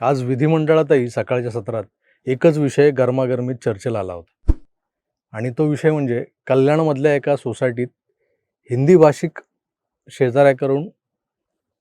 आज विधिमंडळातही सकाळच्या सत्रात एकच विषय गरमागरमीत चर्चेला आला होता. आणि तो विषय म्हणजे कल्याणमधल्या एका सोसायटीत हिंदी भाषिक शेजाऱ्याकडून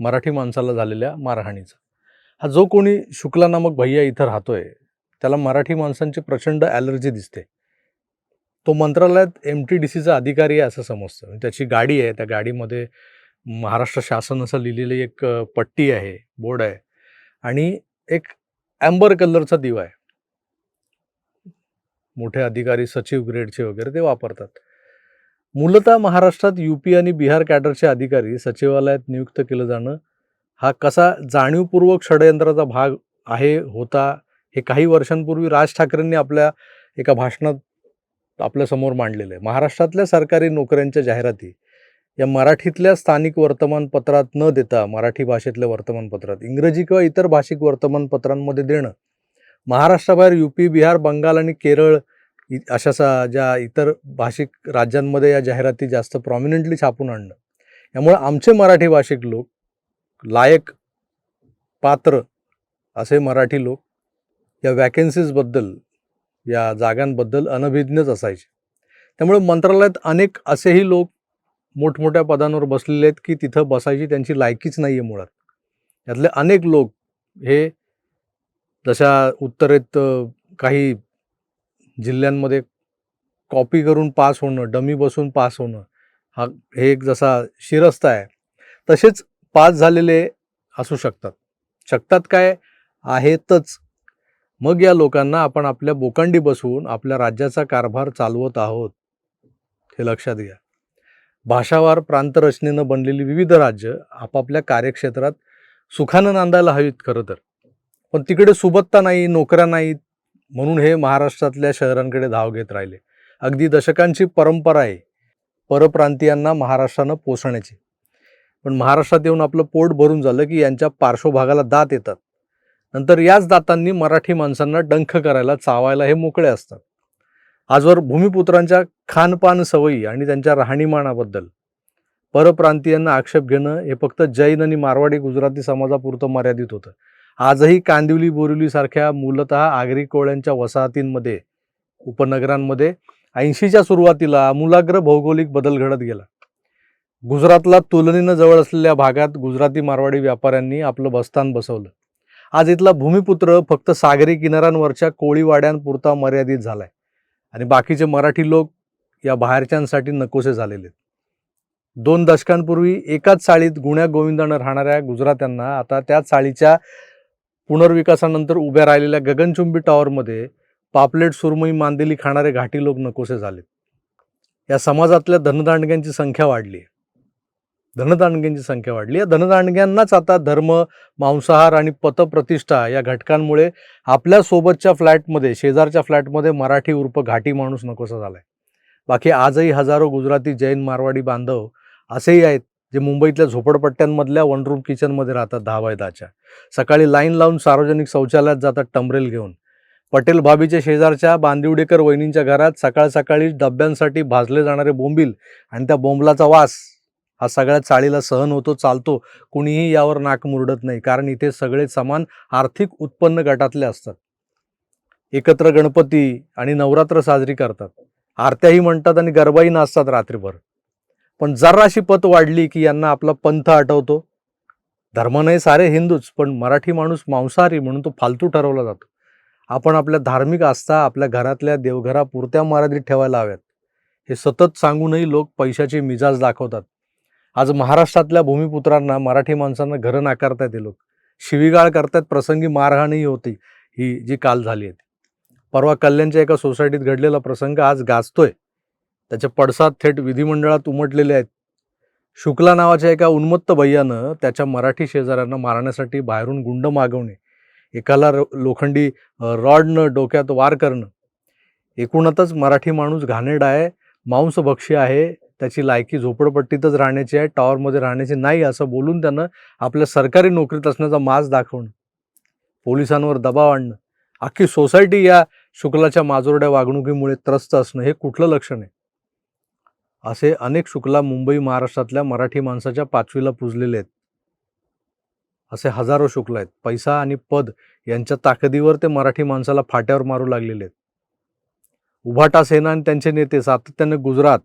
मराठी माणसाला झालेल्या मारहाणीचा. हा जो कोणी शुक्ला नामक भैया इथं राहतोय त्याला मराठी माणसांची प्रचंड ॲलर्जी दिसते. तो मंत्रालयात एम टी डी सीचा अधिकारी आहे असं समजतं. त्याची गाडी आहे त्या गाडीमध्ये महाराष्ट्र शासन असं लिहिलेली एक पट्टी आहे बोर्ड आहे. आणि एक अँबर कलरचा दिवा आहे. मोठे अधिकारी सचिव ग्रेडचे वगैरे ते वापरतात. मूलतः महाराष्ट्रात यू पी आणि बिहार कॅडरचे अधिकारी सचिवालयात नियुक्त केलं जाणं हा कसा जाणीवपूर्वक षडयंत्राचा भाग आहे होता हे काही वर्षांपूर्वी राज ठाकरेंनी आपल्या एका भाषणात आपल्यासमोर मांडलेलं आहे. महाराष्ट्रातल्या सरकारी नोकऱ्यांच्या जाहिराती या मराठीतल्या स्थानिक वर्तमानपत्रात न देता मराठी भाषेतल्या वर्तमानपत्रात इंग्रजी किंवा इतर भाषिक वर्तमानपत्रांमध्ये देणं. महाराष्ट्राबाहेर यू पी बिहार बंगाल आणि केरळ अशा सा ज्या इतर भाषिक राज्यांमध्ये या जाहिराती जास्त प्रॉमिनंटली छापून आणणं. यामुळे आमचे मराठी भाषिक लोक लायक पात्र असे मराठी लोक या वॅकेन्सीजबद्दल या जागांबद्दल अनभिज्ञच असायचे. त्यामुळे मंत्रालयात अनेक असेही लोक मोठमोठ्या पदांवर बसलेले आहेत की तिथं बसायची त्यांची लायकीच नाही आहे मुळात. यातले अनेक लोक हे जशा उत्तरेत काही जिल्ह्यांमध्ये कॉपी करून पास होणं डमी बसून पास होणं हा हे एक जसा शिरस्ता आहे तसेच पास झालेले असू शकतात. शकतात काय? आहेतच. मग या लोकांना आपण आपल्या बोकांडी बसवून आपल्या राज्याचा कारभार चालवत आहोत हे लक्षात घ्या. भाषावार प्रांतरचनेनं बनलेली विविध राज्य आपापल्या कार्यक्षेत्रात सुखानं नांदायला हवीत खरं तर. पण तिकडे सुबत्ता नाही नोकऱ्या नाहीत म्हणून हे महाराष्ट्रातल्या शहरांकडे धाव घेत राहिले. अगदी दशकांची परंपरा आहे परप्रांतीयांना महाराष्ट्रानं पोसण्याची. पण महाराष्ट्रात येऊन आपलं पोट भरून झालं की यांच्या पार्श्वभागाला दात येतात. नंतर याच दातांनी मराठी माणसांना डंख करायला चावायला हे मोकळे असतात. आजवर भूमिपुत्रांच्या खानपान सवयी आणि त्यांच्या राहणीमानाबद्दल. परप्रांतीयांना आक्षेप घेणं हे फक्त जैन आणि मारवाडी गुजराती समाजापुरतं मर्यादित होतं. आजही कांदिवली बोरिवलीसारख्या मूलतः आगरी कोळ्यांच्या वसाहतींमध्ये उपनगरांमध्ये ऐंशीच्या सुरुवातीला आमूलाग्र भौगोलिक बदल घडत गेला. गुजरातला तुलनेनं जवळ असलेल्या भागात गुजराती मारवाडी व्यापाऱ्यांनी आपलं बस्तान बसवलं. आज इथला भूमिपुत्र फक्त सागरी किनाऱ्यांवरच्या कोळीवाड्यांपुरता मर्यादित झालाय. आणि बाकीचे मराठी लोक या बाहेरच्यांसाठी नकोसे झालेले आहेत. दोन दशकांपूर्वी एकाच चाळीत गुण्या गोविंदानं राहणाऱ्या गुजरात्यांना आता त्या चाळीच्या पुनर्विकासानंतर उभ्या राहिलेल्या गगनचुंबी टॉवरमध्ये पापलेट सुरमई मांदेली खाणारे घाटी लोक नकोसे झालेत या समाजातल्या धनदांडग्यांची संख्या वाढली आहे. धनदांडग्यांची संख्या वाढली या धनदांडग्यांनाच आता धर्म मांसाहार आणि पतप्रतिष्ठा या घटकांमुळे आपल्या सोबतच्या फ्लॅटमध्ये शेजारच्या फ्लॅटमध्ये मराठी उर्फ घाटी माणूस नकोसा झालाय. बाकी आजही हजारो गुजराती जैन मारवाडी बांधव असेही आहेत जे मुंबईतल्या झोपडपट्ट्यांमधल्या वन रूम किचनमध्ये राहतात दहा बाय दहाच्या. सकाळी लाईन लावून सार्वजनिक शौचालयात जातात टमरेल घेऊन. पटेल भाभीच्या शेजारच्या बांदिवडेकर वहिनींच्या घरात सकाळ सकाळी डब्यांसाठी भाजले जाणारे बोंबील आणि त्या बोंबलाचा वास हा सगळ्या चाळीला सहन होतो चालतो. कुणीही यावर नाक मुरडत नाही कारण इथे सगळे समान आर्थिक उत्पन्न गटातले असतात. एकत्र गणपती आणि नवरात्र साजरी करतात. आरत्याही म्हणतात आणि गरबाही नाचतात रात्रीभर. पण जराशी पत वाढली की यांना आपला पंथ आठवतो. धर्म नाही सारे हिंदूच पण मराठी माणूस मांसाहारी म्हणून तो फालतू ठरवला जातो. आपण आपल्या धार्मिक आस्था आपल्या घरातल्या देवघरापुरत्या मर्यादित ठेवायला हव्यात. हे सतत सांगूनही लोक पैशाचे मिजाज दाखवतात. आज महाराष्ट्रातल्या भूमिपुत्रांना मराठी माणसांना घरं नाकारतायत हे लोक. शिवीगाळ करतायत प्रसंगी मारहाणही होती ही जी काल झाली आहे परवा कल्याणच्या एका सोसायटीत घडलेला प्रसंग आज गाजतोय. त्याचे पडसाद थेट विधिमंडळात उमटलेले आहेत. शुक्ला नावाच्या एका उन्मत्त भैयानं त्याच्या मराठी शेजाऱ्यांना मारण्यासाठी बाहेरून गुंड मागवणे एकाला लोखंडी रॉडनं डोक्यात वार करणं. एकूणातच मराठी माणूस घाणेड आहे मांसभक्षी आहे त्याची लायकी झोपडपट्टीतच राहण्याची आहे टॉवरमध्ये राहण्याची नाही असं बोलून त्यानं आपल्या सरकारी नोकरीत असण्याचा माज दाखवणं. पोलिसांवर दबाव आणणं. अख्खी सोसायटी या शुक्लाच्या माजोरड्या वागणुकीमुळे त्रस्त असणं हे कुठलं लक्षण आहे? असे अनेक शुक्ला मुंबई महाराष्ट्रातल्या मराठी माणसाच्या पाचवीला पुजलेले आहेत. असे हजारो शुक्ल आहेत. पैसा आणि पद यांच्या ताकदीवर ते मराठी माणसाला फाट्यावर मारू लागलेले आहेत. उभाटा सेना आणि त्यांचे नेते सातत्याने गुजरात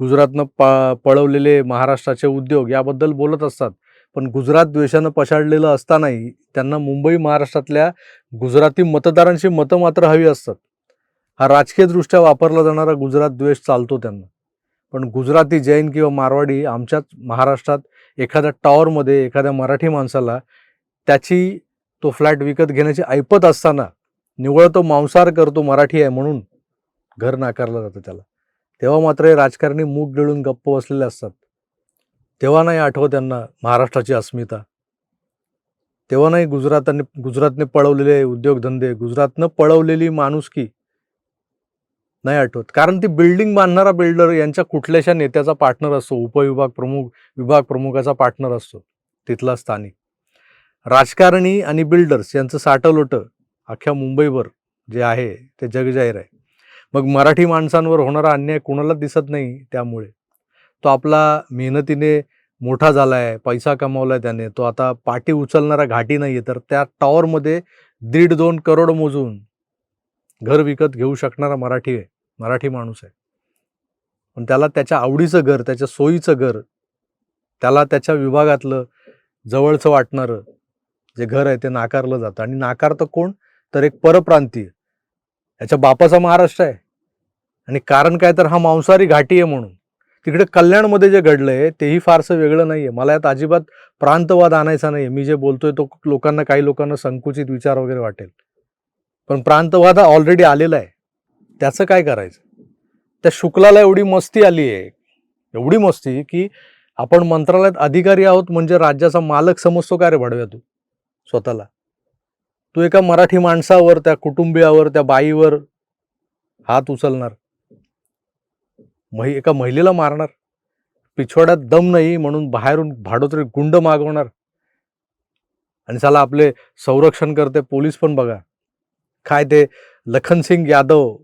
गुजरातनं प पळवलेले महाराष्ट्राचे उद्योग याबद्दल बोलत असतात. पण गुजरात द्वेषानं पछाडलेलं असतानाही त्यांना मुंबई महाराष्ट्रातल्या गुजराती मतदारांशी मतं मात्र हवी असतात. हा राजकीयदृष्ट्या वापरला जाणारा गुजरात द्वेष चालतो त्यांना. पण गुजराती जैन किंवा मारवाडी आमच्याच महाराष्ट्रात एखाद्या टॉवरमध्ये एखाद्या मराठी माणसाला त्याची तो फ्लॅट विकत घेण्याची ऐपत असताना निवळ तो मांसाहार करतो मराठी आहे म्हणून घर नाकारलं जातं त्याला. तेव्हा मात्र हे राजकारणी मूग गिळून गप्प बसलेले असतात. तेव्हा नाही आठवत त्यांना महाराष्ट्राची अस्मिता. तेव्हा नाही गुजराताने गुजरातने पळवलेले उद्योगधंदे गुजरातनं पळवलेली माणुसकी नाही आठवत. कारण ती बिल्डिंग बांधणारा बिल्डर यांच्या कुठल्याशा नेत्याचा पार्टनर असतो उपविभाग प्रमुख विभाग प्रमुखाचा पार्टनर असतो तिथला स्थानिक. राजकारणी आणि बिल्डर्स यांचं साठवलोटं अख्ख्या मुंबईवर जे आहे ते जगजाहीर आहे. मग मराठी माणसांवर होणारा अन्याय कुणाला दिसत नाही त्यामुळे. तो आपला मेहनतीने मोठा झाला आहे पैसा कमावला आहे त्याने तो आता पाठी उचलणारा घाटी नाही आहे तर त्या टॉवरमध्ये दीड दोन करोड मोजून घर विकत घेऊ शकणारा मराठी आहे मराठी माणूस आहे. पण त्याला त्याच्या आवडीचं घर त्याच्या सोयीचं घर त्याला त्याच्या विभागातलं जवळचं वाटणारं जे घर आहे ते नाकारलं जातं. आणि नाकारतं कोण? तर एक परप्रांतीय. याच्या बापाचा महाराष्ट्र आहे. आणि कारण काय? तर हा मांसाहारी घाटी आहे म्हणून. तिकडे कल्याणमध्ये जे घडलंय तेही फारसं वेगळं नाहीये. मला यात अजिबात प्रांतवाद आणायचा नाही मी जे बोलतोय तो लोकांना काही लोकांना संकुचित विचार वगैरे वाटेल. पण प्रांतवाद हा ऑलरेडी आलेला आहे. त्याचं काय करायचं? त्या शुक्लाला एवढी मस्ती आली आहे एवढी मस्ती की आपण मंत्रालयात अधिकारी आहोत म्हणजे राज्याचा मालक समजतो का रे भडव्या तू? स्वतःला. तू एका मराठी माणसावर त्या कुटुंबियावर त्या बाईवर हात उचलणार. महि एका महिलेला मारणार. पिछवाड्यात दम नाही म्हणून बाहेरून भाडोत्री गुंड मागवणार. आणि चला आपले संरक्षण करते पोलीस पण बघा. काय ते लखनसिंग यादव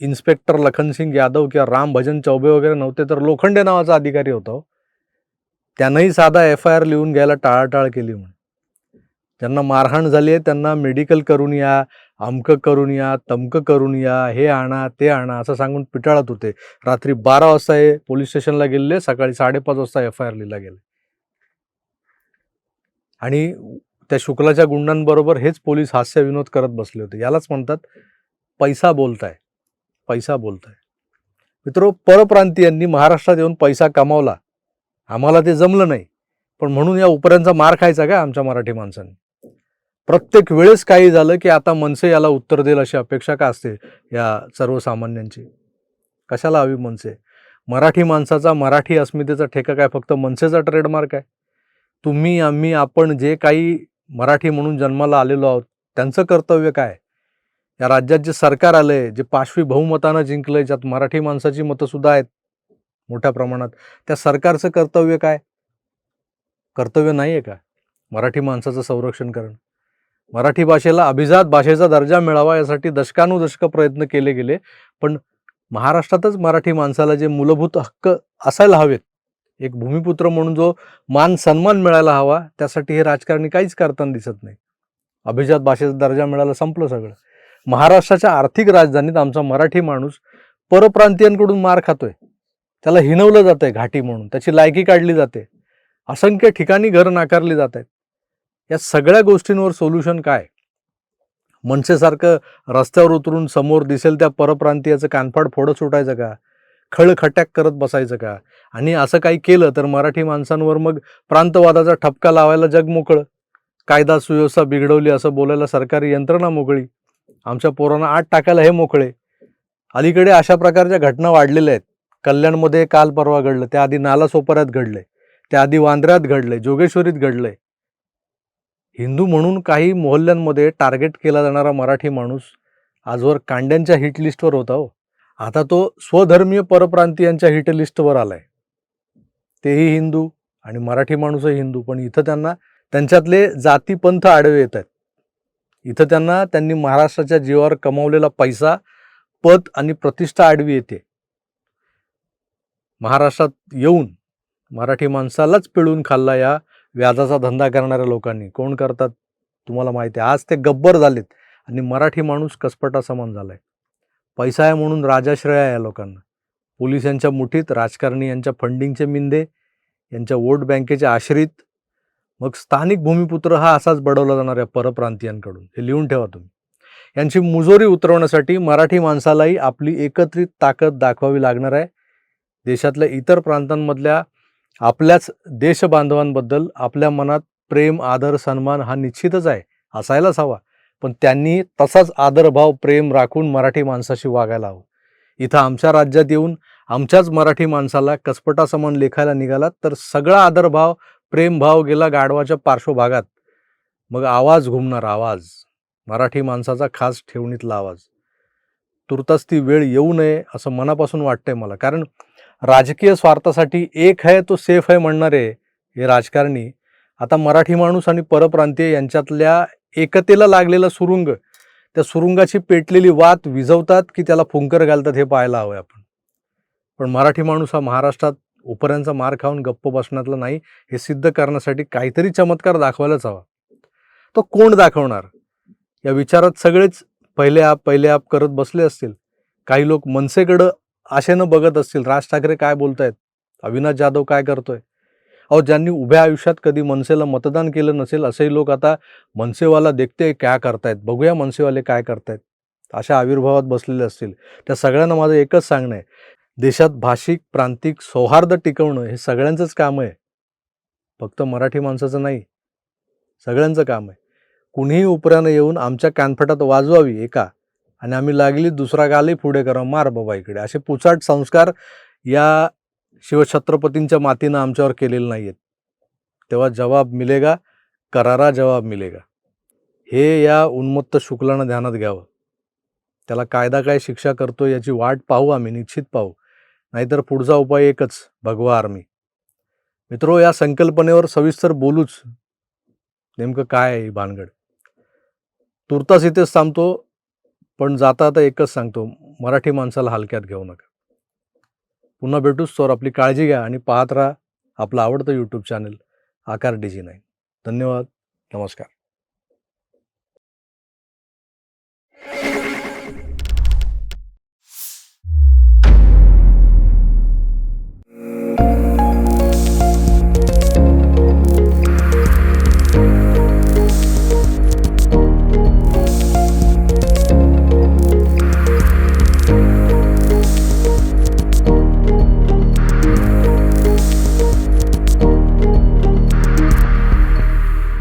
इन्स्पेक्टर लखनसिंग यादव किंवा राम भजन चौबे वगैरे नव्हते तर लोखंडे नावाचा अधिकारी होता हो. त्यांनाही साधा एफ आय आर लिहून घ्यायला टाळाटाळ केली म्हणून. ज्यांना मारहाण झाली आहे त्यांना मेडिकल करून या अमकं करून या तमकं करून या हे आणा ते आणा असं सांगून पिटाळत होते. रात्री बारा वाजता हे पोलीस स्टेशनला गेलेले सकाळी साडेपाच वाजता एफ आय आर लिहिला गेले. आणि त्या शुक्लाच्या गुंडांबरोबर हेच पोलीस हास्य विनोद करत बसले होते. यालाच म्हणतात पैसा बोलताय. पैसा बोलताय. मित्र परप्रांतीयांनी महाराष्ट्रात येऊन पैसा कमावला. आम्हाला ते जमलं नाही. पण म्हणून या उपऱ्यांचा मार खायचा का आमच्या मराठी माणसांनी? प्रत्येक वेळेस काही झालं की आता मनसे याला उत्तर देईल अशी अपेक्षा का असते या सर्वसामान्यांची? कशाला हवी मनसे? मराठी माणसाचा मराठी अस्मितेचा ठेका काय? फक्त मनसेचा ट्रेडमार्क आहे? तुम्ही आम्ही आपण जे काही मराठी म्हणून जन्माला आलेलो आहोत त्यांचं कर्तव्य काय? या राज्यात जे सरकार आलंय जे पाशवी बहुमतानं जिंकलंय ज्यात मराठी माणसाची मतंसुद्धा आहेत मोठ्या प्रमाणात त्या सरकारचं कर्तव्य काय? कर्तव्य नाही आहे का? मराठी माणसाचं संरक्षण करणं. मराठी भाषेला अभिजात भाषेचा दर्जा मिळावा यासाठी दशकानुदशक प्रयत्न केले गेले. पण महाराष्ट्रातच मराठी माणसाला जे मूलभूत हक्क असायला हवेत एक भूमिपुत्र म्हणून जो मान सन्मान मिळायला हवा त्यासाठी हे राजकारणी काहीच करताना दिसत नाही. अभिजात भाषेचा दर्जा मिळाला संपलं सगळं. महाराष्ट्राच्या आर्थिक राजधानीत आमचा मराठी माणूस परप्रांतीयांकडून मार खातोय. त्याला हिनवलं आहे घाटी म्हणून त्याची लायकी काढली जाते. असंख्य ठिकाणी घरं नाकारली जात आहेत. या सगळ्या गोष्टींवर सोल्युशन काय? मनसेसारखं रस्त्यावर उतरून समोर दिसेल त्या परप्रांतीयाचं कानफाड फोडं सुटायचं का? खळखट्याक करत बसायचं का? आणि असं काही केलं तर मराठी माणसांवर मग प्रांतवादाचा ठपका लावायला जग मोकळं. कायदा सुव्यवस्था बिघडवली असं बोलायला सरकारी यंत्रणा मोकळी. आमच्या पोरांना आत टाकायला हे मोकळे. अलीकडे अशा प्रकारच्या घटना वाढलेल्या आहेत. कल्याणमध्ये काल परवा घडलं. त्याआधी नालासोपाऱ्यात घडलंय त्याआधी वांद्र्यात घडले. जोगेश्वरीत घडलंय हिंदू म्हणून काही मोहल्ल्यांमध्ये टार्गेट केला जाणारा मराठी माणूस आजवर कांड्यांच्या हिट लिस्टवर होता हो. आता तो स्वधर्मीय परप्रांतीयांच्या हिट लिस्टवर आलाय. तेही हिंदू आणि मराठी माणूसही हिंदू पण इथं त्यांना त्यांच्यातले जातीपंथ आडवे येत आहेत. इथं त्यांना त्यांनी महाराष्ट्राच्या जीवावर कमावलेला पैसा पद आणि प्रतिष्ठा आडवी येते. महाराष्ट्रात येऊन मराठी माणसालाच पिळून खाल्ला या व्याजाचा धंदा करणाऱ्या लोकांनी. कोण करतात? तुम्हाला माहिती आहे. आज ते गब्बर झालेत आणि मराठी माणूस कसपटा समान झालाय. पैसा आहे म्हणून राजाश्रय आहे या लोकांना. पोलीस यांच्या मुठीत राजकारणी यांच्या फंडिंगचे मिंदे यांच्या वोट बँकेचे आश्रित. मग स्थानिक भूमिपुत्र हा असाच बडवला जाणार आहे परप्रांतीयांकडून. हे लिहून ठेवा तुम्ही. यांची मुजोरी उतरवण्यासाठी मराठी माणसालाही आपली एकत्रित ताकद दाखवावी लागणार आहे. देशातल्या इतर प्रांतांमधल्या आपल्याच देशबांधवांबद्दल आपल्या मनात प्रेम आदर सन्मान हा निश्चितच आहे असायलाच हवा. पण त्यांनी तसाच आदरभाव प्रेम राखून मराठी माणसाशी वागायला हवं. इथं आमच्या राज्यात येऊन आमच्याच मराठी माणसाला कसपटासमान लेखायला निघालात तर सगळा आदरभाव प्रेमभाव गेला गाढवाच्या पार्श्वभागात. मग आवाज घुमणार आवाज मराठी माणसाचा खास ठेवणीतला आवाज. तुर्तास ती वेळ येऊ नये असं मनापासून वाटतंय मला. कारण राजकीय स्वार्थासाठी एक आहे तो सेफ आहे म्हणणारे हे राजकारणी. आता मराठी माणूस आणि परप्रांतीय यांच्यातल्या एकतेला लागलेला सुरुंग त्या सुरुंगाची पेटलेली वात विझवतात की त्याला फुंकर घालतात हे पाहायला हवं आपण. पण मराठी माणूस हा महाराष्ट्रात उपऱ्यांचा मार खाऊन गप्प बसण्यातला नाही हे सिद्ध करण्यासाठी काहीतरी चमत्कार दाखवायलाच हवा. तो कोण दाखवणार? या विचारात सगळेच पहिले आप पहिले आप करत बसले असतील. काही लोक मनसेकडं आशेनं बघत असतील राज ठाकरे काय बोलतायत? अविनाश जाधव काय करतोय? अहो ज्यांनी उभ्या आयुष्यात कधी मनसेला मतदान केलं नसेल असेही लोक आता मनसेवाला देखते काय करतायत? बघूया मनसेवाले काय करतायत. अशा आविर्भावात बसलेले असतील. त्या सगळ्यांना माझं एकच सांगणं आहे. देशात भाषिक प्रांतिक सौहार्द टिकवणं हे सगळ्यांचंच काम आहे. फक्त मराठी माणसाचं नाही. सगळ्यांचं काम आहे. कुणीही उपऱ्यानं येऊन आमच्या कानफटात वाजवावी एका आणि आम्ही लागली दुसरा गालही पुढे करा मार बाबा इकडे. असे पुचाट संस्कार या शिवछत्रपतींच्या मातीनं आमच्यावर केलेले नाही आहेत तेव्हा जवाब मिलेगा करारा जवाब मिलेगा. हे या उन्मत्त शुक्लानं ध्यानात घ्यावं. त्याला कायदा काय शिक्षा करतो याची वाट पाहू आम्ही निश्चित पाहू. नाहीतर पुढचा उपाय एकच भगवा आर्मी. मित्रो या संकल्पनेवर सविस्तर बोलूच. नेमकं काय आहे ही भानगड? तुर्तास इथेच थांबतो. पण जाता आता एकच सांगतो मराठी माणसाला हलक्यात घेऊ नका. पुन्हा भेटूच तर आपली काळजी घ्या आणि पाहत राहा आपलं आवडतं YouTube channel Aakar DG nine धन्यवाद नमस्कार.